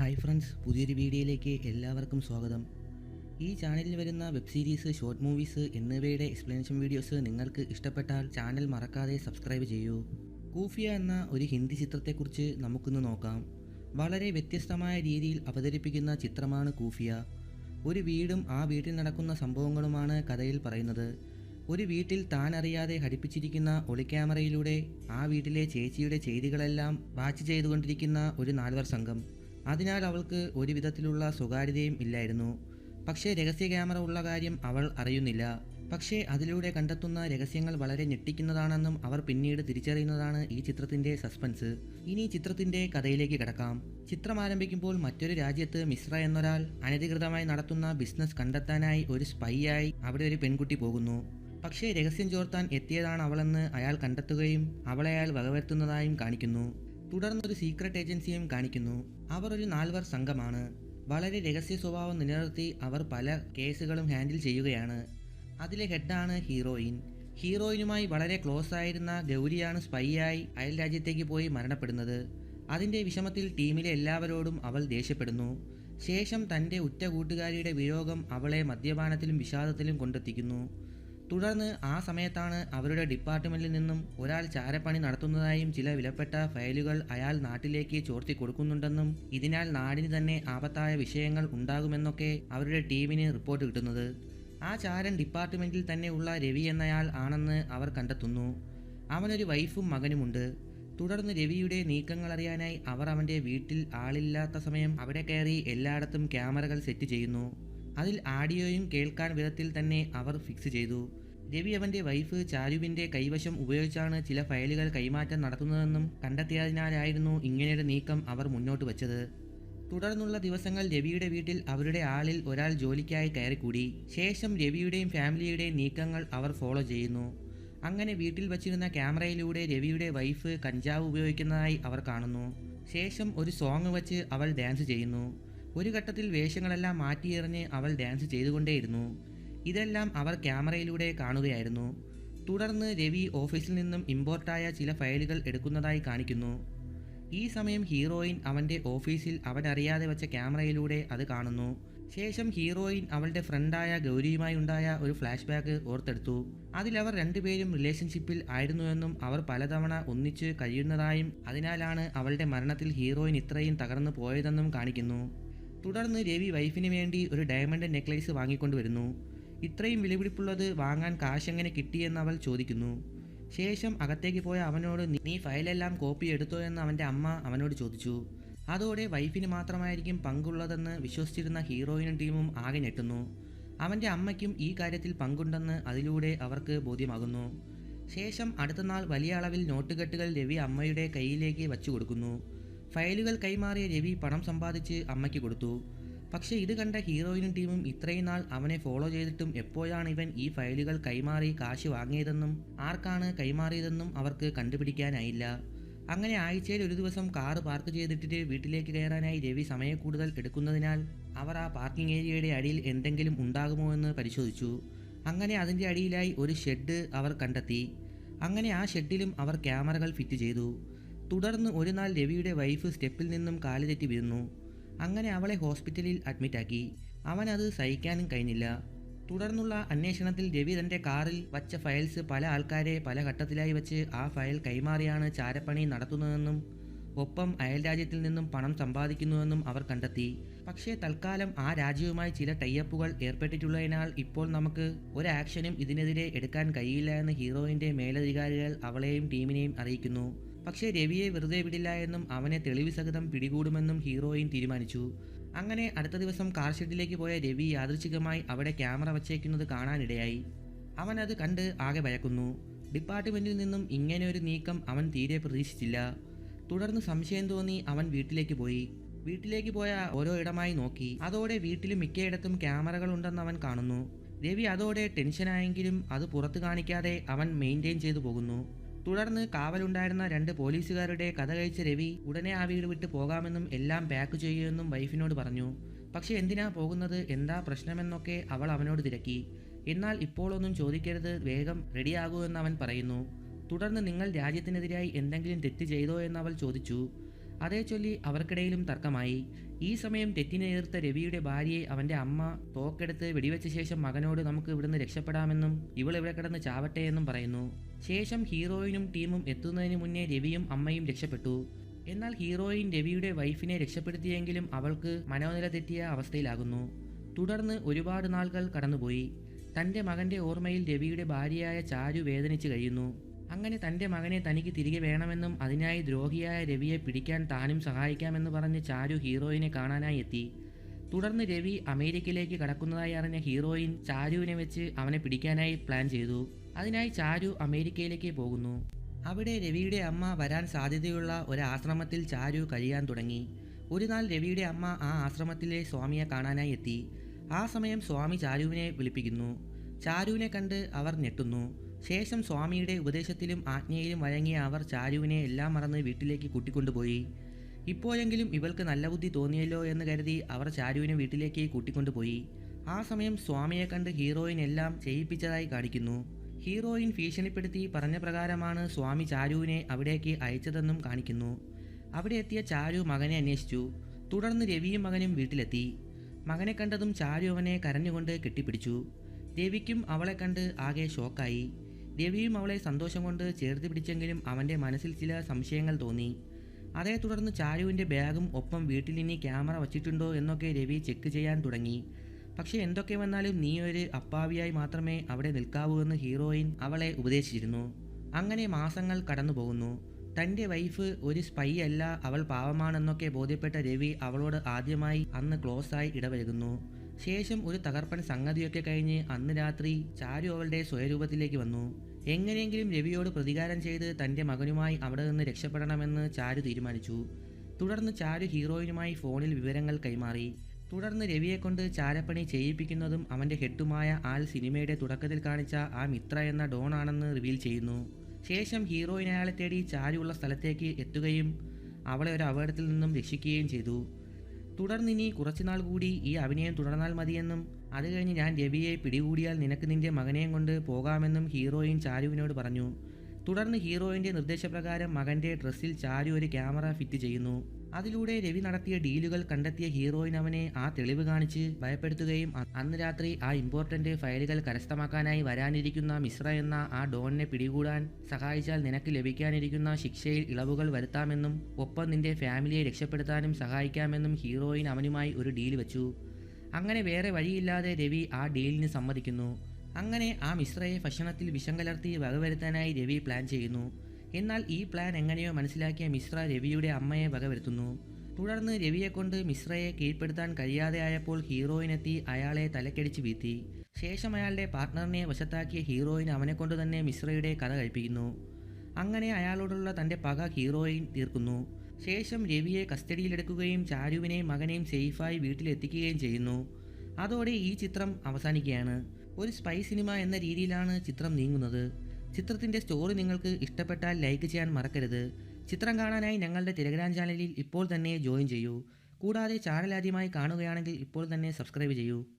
Hi friends പുതിയൊരു വീഡിയോയിലേക്ക് എല്ലാവർക്കും സ്വാഗതം. ഈ ചാനലിൽ വരുന്ന വെബ് സീരീസ് ഷോർട്ട് മൂവീസ് എന്നിവയുടെ എക്സ്പ്ലനേഷൻ വീഡിയോസ് നിങ്ങൾക്ക് ഇഷ്ടപ്പെട്ടാൽ ചാനൽ മറക്കാതെ സബ്സ്ക്രൈബ് ചെയ്യൂ. കൂഫിയ എന്ന ഒരു ഹിന്ദി ചിത്രത്തെക്കുറിച്ച് നമുക്കിന്ന് നോക്കാം. വളരെ വ്യത്യസ്തമായ രീതിയിൽ അവതരിപ്പിക്കുന്ന ചിത്രമാണ് കൂഫിയ. ഒരു വീടും ആ വീട്ടിൽ നടക്കുന്ന സംഭവങ്ങളുമാണ് കഥയിൽ പറയുന്നത്. ഒരു വീട്ടിൽ താൻ അറിയാതെ ഘടിപ്പിച്ചിരിക്കുന്ന ഒളിക്യാമറയിലൂടെ ആ വീട്ടിലെ ചേച്ചിയുടെ ചെയ്തികളെല്ലാം വാച്ച് ചെയ്തുകൊണ്ടിരിക്കുന്ന ഒരു നാൽവർ സംഘം. അതിനാൽ അവൾക്ക് ഒരു വിധത്തിലുള്ള സ്വകാര്യതയും ഇല്ലായിരുന്നു. പക്ഷേ രഹസ്യ ക്യാമറ ഉള്ള കാര്യം അവൾ അറിയുന്നില്ല. പക്ഷേ അതിലൂടെ കണ്ടെത്തുന്ന രഹസ്യങ്ങൾ വളരെ ഞെട്ടിക്കുന്നതാണെന്നും അവർ പിന്നീട് തിരിച്ചറിയുന്നതാണ് ഈ ചിത്രത്തിന്റെ സസ്പെൻസ്. ഇനി ചിത്രത്തിന്റെ കഥയിലേക്ക് കിടക്കാം. ചിത്രം ആരംഭിക്കുമ്പോൾ മറ്റൊരു രാജ്യത്ത് മിശ്ര എന്നൊരാൾ അനധികൃതമായി നടത്തുന്ന ബിസിനസ് കണ്ടെത്താനായി ഒരു സ്പൈയായി അവിടെ ഒരു പെൺകുട്ടി പോകുന്നു. പക്ഷേ രഹസ്യം ചോർത്താൻ എത്തിയതാണ് അവളെന്ന് അയാൾ കണ്ടെത്തുകയും അവളെ അയാൾ വകവരുത്തുന്നതായും കാണിക്കുന്നു. തുടർന്നൊരു സീക്രട്ട് ഏജൻസിയും കാണിക്കുന്നു. അവർ ഒരു നാൽവർ സംഘമാണ്. വളരെ രഹസ്യ സ്വഭാവം നിലനിർത്തി അവർ പല കേസുകളും ഹാൻഡിൽ ചെയ്യുകയാണ്. അതിലെ ഹെഡാണ് ഹീറോയിൻ. ഹീറോയിനുമായി വളരെ ക്ലോസ് ആയിരുന്ന ഗൗരിയാണ് സ്പൈയായി അയൽ രാജ്യത്തേക്ക് പോയി മരണപ്പെടുന്നത്. അതിന്റെ വിഷമത്തിൽ ടീമിലെ എല്ലാവരോടും അവൾ ദേഷ്യപ്പെടുന്നു. ശേഷം തന്റെ ഉറ്റ കൂട്ടുകാരിയുടെ വിയോഗം അവളെ മദ്യപാനത്തിലും വിഷാദത്തിലും കൊണ്ടെത്തിക്കുന്നു. തുടർന്ന് ആ സമയത്താണ് അവരുടെ ഡിപ്പാർട്ട്മെന്റിൽ നിന്നും ഒരാൾ ചാരപ്പണി നടത്തുന്നതായും ചില വിലപ്പെട്ട ഫയലുകൾ അയാൾ നാട്ടിലേക്ക് ചോർത്തി കൊടുക്കുന്നുണ്ടെന്നും ഇതിനാൽ നാടിന് തന്നെ ആപത്തായ വിഷയങ്ങൾ ഉണ്ടാകുമെന്നൊക്കെ അവരുടെ ടീമിന് റിപ്പോർട്ട് കിട്ടുന്നത്. ആ ചാരൻ ഡിപ്പാർട്ട്മെന്റിൽ തന്നെ ഉള്ള രവി എന്നയാൾ ആണെന്ന് അവർ കണ്ടെത്തുന്നു. അവനൊരു വൈഫും മകനുമുണ്ട്. തുടർന്ന് രവിയുടെ നീക്കങ്ങൾ അറിയാനായി അവർ അവന്റെ വീട്ടിൽ ആളില്ലാത്ത സമയം അവിടെ കയറി എല്ലായിടത്തും ക്യാമറകൾ സെറ്റ് ചെയ്യുന്നു. അതിൽ ആഡിയോയും കേൾക്കാൻ വിധത്തിൽ തന്നെ അവർ ഫിക്സ് ചെയ്തു. രവി അവന്റെ വൈഫ് ചാരുവിന്റെ കൈവശം ഉപയോഗിച്ചാണ് ചില ഫയലുകൾ കൈമാറ്റം നടത്തുന്നതെന്നും കണ്ടെത്തിയതിനാലായിരുന്നു ഇങ്ങനെയൊരു നീക്കം അവർ മുന്നോട്ട് വച്ചത്. തുടർന്നുള്ള ദിവസങ്ങൾ രവിയുടെ വീട്ടിൽ അവരുടെ ആളിൽ ഒരാൾ ജോലിക്കായി കയറിക്കൂടി. ശേഷം രവിയുടെയും ഫാമിലിയുടെയും നീക്കങ്ങൾ അവർ ഫോളോ ചെയ്യുന്നു. അങ്ങനെ വീട്ടിൽ വച്ചിരുന്ന ക്യാമറയിലൂടെ രവിയുടെ വൈഫ് കഞ്ചാവ് ഉപയോഗിക്കുന്നതായി അവർ കാണുന്നു. ശേഷം ഒരു സോങ് വച്ച് അവൾ ഡാൻസ് ചെയ്യുന്നു. ഒരു ഘട്ടത്തിൽ വേഷങ്ങളെല്ലാം മാറ്റിയെറിഞ്ഞ് അവൾ ഡാൻസ് ചെയ്തുകൊണ്ടേയിരുന്നു. ഇതെല്ലാം അവർ ക്യാമറയിലൂടെ കാണുകയായിരുന്നു. തുടർന്ന് രവി ഓഫീസിൽ നിന്നും ഇമ്പോർട്ടായ ചില ഫയലുകൾ എടുക്കുന്നതായി കാണിക്കുന്നു. ഈ സമയം ഹീറോയിൻ അവന്റെ ഓഫീസിൽ അവനറിയാതെ വെച്ച ക്യാമറയിലൂടെ അത് കാണുന്നു. ശേഷം ഹീറോയിൻ അവളുടെ ഫ്രണ്ടായ ഗൗരിയുമായി ഉണ്ടായ ഒരു ഫ്ലാഷ് ബാക്ക് ഓർത്തെടുത്തു അതിലവർ രണ്ടുപേരും റിലേഷൻഷിപ്പിൽ ആയിരുന്നുവെന്നും അവർ പലതവണ ഒന്നിച്ച് കഴിയുന്നതായും അതിനാലാണ് അവളുടെ മരണത്തിൽ ഹീറോയിൻ ഇത്രയും തകർന്നു പോയതെന്നും കാണിക്കുന്നു. തുടർന്ന് രവി വൈഫിന് വേണ്ടി ഒരു ഡയമണ്ട് നെക്ലേസ് വാങ്ങിക്കൊണ്ടുവരുന്നു. ഇത്രയും വിലപിടിപ്പുള്ളത് വാങ്ങാൻ കാശെങ്ങനെ കിട്ടിയെന്ന് അവൾ ചോദിക്കുന്നു. ശേഷം അകത്തേക്ക് പോയ അവനോട് "നീ- ഫയലെല്ലാം കോപ്പി എടുത്തോ? എന്ന് അവന്റെ അമ്മ അവനോട് ചോദിച്ചു. അതോടെ വൈഫിന് മാത്രമായിരിക്കും പങ്കുള്ളതെന്ന് വിശ്വസിച്ചിരുന്ന ഹീറോയിനും ടീമും ആകെ ഞെട്ടുന്നു. അവന്റെ അമ്മയ്ക്കും ഈ കാര്യത്തിൽ പങ്കുണ്ടെന്ന് അതിലൂടെ അവർക്ക് ബോധ്യമാകുന്നു. ശേഷം അടുത്ത നാൾ വലിയ അളവിൽ നോട്ടുകെട്ടുകൾ രവി അമ്മയുടെ കയ്യിലേക്ക് വച്ചു കൊടുക്കുന്നു ഫയലുകൾ കൈമാറിയ രവി പണം സമ്പാദിച്ച് അമ്മയ്ക്ക് കൊടുത്തു. പക്ഷേ ഇത് കണ്ട ഹീറോയിനും ടീമും ഇത്രയും നാൾ അവനെ ഫോളോ ചെയ്തിട്ടും എപ്പോഴാണ് ഇവൻ ഈ ഫയലുകൾ കൈമാറി കാശ് വാങ്ങിയതെന്നും ആർക്കാണ് കൈമാറിയതെന്നും അവർക്ക് കണ്ടുപിടിക്കാനായില്ല. അങ്ങനെ ആഴ്ചയിൽ ഒരു ദിവസം കാർ പാർക്ക് ചെയ്തിട്ട് വീട്ടിലേക്ക് കയറാനായി രവി സമയക്കൂടുതൽ എടുക്കുന്നതിനാൽ അവർ ആ പാർക്കിംഗ് ഏരിയയുടെ അടിയിൽ എന്തെങ്കിലും ഉണ്ടാകുമോ എന്ന് പരിശോധിച്ചു. അങ്ങനെ അതിന്റെ അടിയിലായി ഒരു ഷെഡ് അവർ കണ്ടെത്തി. അങ്ങനെ ആ ഷെഡിലും അവർ ക്യാമറകൾ ഫിറ്റ് ചെയ്തു. തുടർന്ന് ഒരു നാൾ രവിയുടെ വൈഫ് സ്റ്റെപ്പിൽ നിന്നും കാലുതെറ്റി വീഴുന്നു. അങ്ങനെ അവളെ ഹോസ്പിറ്റലിൽ അഡ്മിറ്റാക്കി അവനത് സഹിക്കാനും കഴിഞ്ഞില്ല. തുടർന്നുള്ള അന്വേഷണത്തിൽ രവി തന്റെ കാറിൽ വച്ച ഫയൽസ് പല ആൾക്കാരെ പല ഘട്ടത്തിലായി വെച്ച് ആ ഫയൽ കൈമാറിയാണ് ചാരപ്പണി നടത്തുന്നതെന്നും ഒപ്പം അയൽ രാജ്യത്തിൽ നിന്നും പണം സമ്പാദിക്കുന്നുവെന്നും അവർ കണ്ടെത്തി. പക്ഷേ തൽക്കാലം ആ രാജ്യവുമായി ചില ടൈയപ്പുകൾ ഏർപ്പെട്ടിട്ടുള്ളതിനാൽ ഇപ്പോൾ നമുക്ക് ഒരു ആക്ഷനും ഇതിനെതിരെ എടുക്കാൻ കഴിയില്ല എന്ന് ഹീറോയിന്റെ മേലധികാരികൾ അവളെയും ടീമിനെയും അറിയിക്കുന്നു. പക്ഷേ രവിയെ വെറുതെ വിടില്ല എന്നും അവനെ തെളിവ് സഹിതം പിടികൂടുമെന്നും ഹീറോയിൻ തീരുമാനിച്ചു. അങ്ങനെ അടുത്ത ദിവസം കാർ ഷെഡിലേക്ക് പോയ രവി യാദൃച്ഛികമായി അവിടെ ക്യാമറ വച്ചേക്കുന്നത് കാണാനിടയായി. അവൻ അത് കണ്ട് ആകെ ഭയക്കുന്നു ഡിപ്പാർട്ട്മെന്റിൽ നിന്നും ഇങ്ങനെ ഒരു നീക്കം അവൻ തീരെ പ്രതീക്ഷിച്ചില്ല. തുടർന്ന് സംശയം തോന്നി അവൻ വീട്ടിലേക്ക് പോയി. വീട്ടിലേക്ക് പോയ ഓരോ ഇടമായി നോക്കി. അതോടെ വീട്ടിൽ മിക്കയിടത്തും ക്യാമറകൾ ഉണ്ടെന്ന് അവൻ കാണുന്നു. രവി അതോടെ ടെൻഷനായെങ്കിലും അത് പുറത്തു കാണിക്കാതെ അവൻ മെയിന്റെയിൻ ചെയ്തു പോകുന്നു. തുടർന്ന് കാവലുണ്ടായിരുന്ന രണ്ട് പോലീസുകാരുടെ കഥ കഴിച്ച രവി ഉടനെ ആ വീട് വിട്ട് പോകാമെന്നും എല്ലാം പാക്ക് ചെയ്യുമെന്നും വൈഫിനോട് പറഞ്ഞു. പക്ഷെ എന്തിനാ പോകുന്നത്? എന്താ പ്രശ്നമെന്നൊക്കെ അവൾ അവനോട് തിരക്കി. എന്നാൽ ഇപ്പോഴൊന്നും ചോദിക്കരുത്. വേഗം റെഡിയാകൂ എന്ന് അവൻ പറയുന്നു. തുടർന്ന് നിങ്ങൾ രാജ്യത്തിനെതിരായി എന്തെങ്കിലും തെറ്റ് ചെയ്തോ എന്ന് അവൾ ചോദിച്ചു. അതേ ചൊല്ലി അവർക്കിടയിലും തർക്കമായി. ഈ സമയം തെറ്റിനെ എതിർത്ത രവിയുടെ ഭാര്യയെ അവന്റെ അമ്മ തോക്കെടുത്ത് വെടിവെച്ച ശേഷം മകനോട് നമുക്ക് ഇവിടുന്ന് രക്ഷപ്പെടാമെന്നും ഇവൾ ഇവിടെ കിടന്ന് ചാവട്ടെ എന്നും പറയുന്നു. ശേഷം ഹീറോയിനും ടീമും എത്തുന്നതിന് മുന്നേ രവിയും അമ്മയും രക്ഷപ്പെട്ടു. എന്നാൽ ഹീറോയിൻ രവിയുടെ വൈഫിനെ രക്ഷപ്പെടുത്തിയെങ്കിലും അവൾക്ക് മനോനില തെറ്റിയ അവസ്ഥയിലാകുന്നു. തുടർന്ന് ഒരുപാട് നാളുകൾ കടന്നുപോയി. തന്റെ മകന്റെ ഓർമ്മയിൽ രവിയുടെ ഭാര്യയായ ചാരു വേദനിച്ചു കഴിയുന്നു. അങ്ങനെ തന്റെ മകനെ തനിക്ക് തിരികെ വേണമെന്നും അതിനായി ദ്രോഹിയായ രവിയെ പിടിക്കാൻ താനും സഹായിക്കാമെന്ന് പറഞ്ഞ് ചാരു ഹീറോയിനെ കാണാനായി എത്തി. തുടർന്ന് രവി അമേരിക്കയിലേക്ക് കടക്കുന്നതായി അറിഞ്ഞ ഹീറോയിൻ ചാരുവിനെ വെച്ച് അവനെ പിടിക്കാനായി പ്ലാൻ ചെയ്തു. അതിനായി ചാരു അമേരിക്കയിലേക്ക് പോകുന്നു. അവിടെ രവിയുടെ അമ്മ വരാൻ സാധ്യതയുള്ള ഒരു ആശ്രമത്തിൽ ചാരു കഴിയാൻ തുടങ്ങി. ഒരു നാൾ രവിയുടെ അമ്മ ആ ആശ്രമത്തിലെ സ്വാമിയെ കാണാനായി എത്തി. ആ സമയം സ്വാമി ചാരുവിനെ വിളിപ്പിക്കുന്നു. ചാരുവിനെ കണ്ട് അവർ ഞെട്ടുന്നു. ശേഷം സ്വാമിയുടെ ഉപദേശത്തിലും ആജ്ഞയിലും വഴങ്ങിയ അവർ ചാരുവിനെ എല്ലാം മറന്ന് വീട്ടിലേക്ക് കൂട്ടിക്കൊണ്ടുപോയി. ഇപ്പോഴെങ്കിലും ഇവൾക്ക് നല്ല ബുദ്ധി തോന്നിയല്ലോ എന്ന് കരുതി അവർ ചാരുവിനെ വീട്ടിലേക്ക് കൂട്ടിക്കൊണ്ടുപോയി. ആ സമയം സ്വാമിയെ കണ്ട് ഹീറോയിൻ എല്ലാം ചെയ്യിപ്പിച്ചതായി കാണിക്കുന്നു. ഹീറോയിൻ ഭീഷണിപ്പെടുത്തി പറഞ്ഞ പ്രകാരമാണ് സ്വാമി ചാരുവിനെ അവിടേക്ക് അയച്ചതെന്നും കാണിക്കുന്നു. അവിടെ എത്തിയ ചാരു മകനെ അന്വേഷിച്ചു. തുടർന്ന് രവിയും മകനും വീട്ടിലെത്തി. മകനെ കണ്ടതും ചാരു അവനെ കരഞ്ഞുകൊണ്ട് കെട്ടിപ്പിടിച്ചു. രവിക്കും അവളെ കണ്ട് ആകെ ഷോക്കായി. രവിയും അവളെ സന്തോഷം കൊണ്ട് ചേർത്ത് പിടിച്ചെങ്കിലും അവന്റെ മനസ്സിൽ ചില സംശയങ്ങൾ തോന്നി. അതേ തുടർന്ന് ചാരുവിന്റെ ബാഗും ഒപ്പം വീട്ടിൽ ഇനി ക്യാമറ വച്ചിട്ടുണ്ടോ എന്നൊക്കെ രവി ചെക്ക് ചെയ്യാൻ തുടങ്ങി. പക്ഷെ എന്തൊക്കെ വന്നാലും നീ ഒരു അപ്പാവിയായി മാത്രമേ അവിടെ നിൽക്കാവൂ എന്ന് ഹീറോയിൻ അവളെ ഉപദേശിച്ചിരുന്നു. അങ്ങനെ മാസങ്ങൾ കടന്നു പോകുന്നു. തന്റെ വൈഫ് ഒരു സ്പൈ അല്ല അവൾ പാവമാണെന്നൊക്കെ ബോധ്യപ്പെട്ട രവി അവളോട് ആദ്യമായി അന്ന് ക്ലോസായി ഇടപഴകുന്നു. ശേഷം ഒരു തകർപ്പൻ സംഗതിയൊക്കെ കഴിഞ്ഞ് അന്ന് രാത്രി ചാരു അവളുടെ സ്വയരൂപത്തിലേക്ക് വന്നു. എങ്ങനെയെങ്കിലും രവിയോട് പ്രതികാരം ചെയ്ത് തന്റെ മകനുമായി അവിടെ നിന്ന് രക്ഷപ്പെടണമെന്ന് ചാരു തീരുമാനിച്ചു. തുടർന്ന് ചാരു ഹീറോയിനുമായി ഫോണിൽ വിവരങ്ങൾ കൈമാറി. തുടർന്ന് രവിയെക്കൊണ്ട് ചാരപ്പണി ചെയ്യിപ്പിക്കുന്നതും അവന്റെ ഹെഡുമായ ആൽ സിനിമയുടെ തുടക്കത്തിൽ കാണിച്ച ആ മിത്ര എന്ന ഡോൺ ആണെന്ന് റിവീൽ ചെയ്യുന്നു. ശേഷം ഹീറോയിൻ അയാളെ തേടി ചാരുള്ള സ്ഥലത്തേക്ക് എത്തുകയും അവളെ ഒരു അപകടത്തിൽ നിന്നും രക്ഷിക്കുകയും ചെയ്തു. തുടർന്നിനി കുറച്ചുനാൾ കൂടി ഈ അഭിനയം തുടർന്നാൽ മതിയെന്നും അത് കഴിഞ്ഞ് ഞാൻ രവിയെ പിടികൂടിയാൽ നിനക്ക് നിന്റെ മകനെയും കൊണ്ട് പോകാമെന്നും ഹീറോയിൻ ചാരുവിനോട് പറഞ്ഞു. തുടർന്ന് ഹീറോയിന്റെ നിർദ്ദേശപ്രകാരം മകന്റെ ഡ്രസ്സിൽ ചാരു ഒരു ക്യാമറ ഫിറ്റ് ചെയ്യുന്നു. അതിലൂടെ രവി നടത്തിയ ഡീലുകൾ കണ്ടെത്തിയ ഹീറോയിൻ അവനെ ആ തെളിവ് കാണിച്ച് ഭയപ്പെടുത്തുകയും അന്ന് രാത്രി ആ ഇമ്പോർട്ടന്റ് ഫയലുകൾ കരസ്ഥമാക്കാനായി വരാനിരിക്കുന്ന മിശ്ര എന്ന ആ ഡോണിനെ പിടികൂടാൻ സഹായിച്ചാൽ നിനക്ക് ലഭിക്കാനിരിക്കുന്ന ശിക്ഷയിൽ ഇളവുകൾ വരുത്താമെന്നും ഒപ്പം നിന്റെ ഫാമിലിയെ രക്ഷപ്പെടുത്താനും സഹായിക്കാമെന്നും ഹീറോയിൻ അവനുമായി ഒരു ഡീൽ വെച്ചു. അങ്ങനെ വേറെ വഴിയില്ലാതെ രവി ആ ഡീലിന് സമ്മതിക്കുന്നു. അങ്ങനെ ആ മിശ്രയെ ഭക്ഷണത്തിൽ വിഷം കലർത്തി വകവരുത്താനായി രവി പ്ലാൻ ചെയ്യുന്നു. എന്നാൽ ഈ പ്ലാൻ എങ്ങനെയോ മനസ്സിലാക്കിയ മിശ്ര രവിയുടെ അമ്മയെ വകവരുത്തുന്നു. തുടർന്ന് രവിയെ കൊണ്ട് മിശ്രയെ കീഴ്പ്പെടുത്താൻ കഴിയാതെ ആയപ്പോൾ ഹീറോയിൻ എത്തി അയാളെ തലക്കടിച്ച് വീഴ്ത്തി. ശേഷം അയാളുടെ പാർട്ട്ണറിനെ വശത്താക്കിയ ഹീറോയിൻ അവനെ കൊണ്ട് തന്നെ മിശ്രയുടെ കഥ കഴിപ്പിക്കുന്നു. അങ്ങനെ അയാളോടുള്ള തന്റെ പക ഹീറോയിൻ തീർക്കുന്നു. ശേഷം രവിയെ കസ്റ്റഡിയിലെടുക്കുകയും ചാരുവിനെയും മകനെയും സേഫായി വീട്ടിലെത്തിക്കുകയും ചെയ്യുന്നു. അതോടെ ഈ ചിത്രം അവസാനിക്കുകയാണ്. ഒരു സ്പൈ സിനിമ എന്ന രീതിയിലാണ് ചിത്രം നീങ്ങുന്നത്. ചിത്രത്തിന്റെ സ്റ്റോറി നിങ്ങൾക്ക് ഇഷ്ടപ്പെട്ടാൽ ലൈക്ക് ചെയ്യാൻ മറക്കരുത്. ചിത്രം കാണാനായി ഞങ്ങളുടെ ടെലഗ്രാം ചാനലിൽ ഇപ്പോൾ തന്നെ ജോയിൻ ചെയ്യൂ. കൂടാതെ ചാനൽ ആദ്യമായി കാണുകയാണെങ്കിൽ ഇപ്പോൾ തന്നെ സബ്സ്ക്രൈബ് ചെയ്യൂ.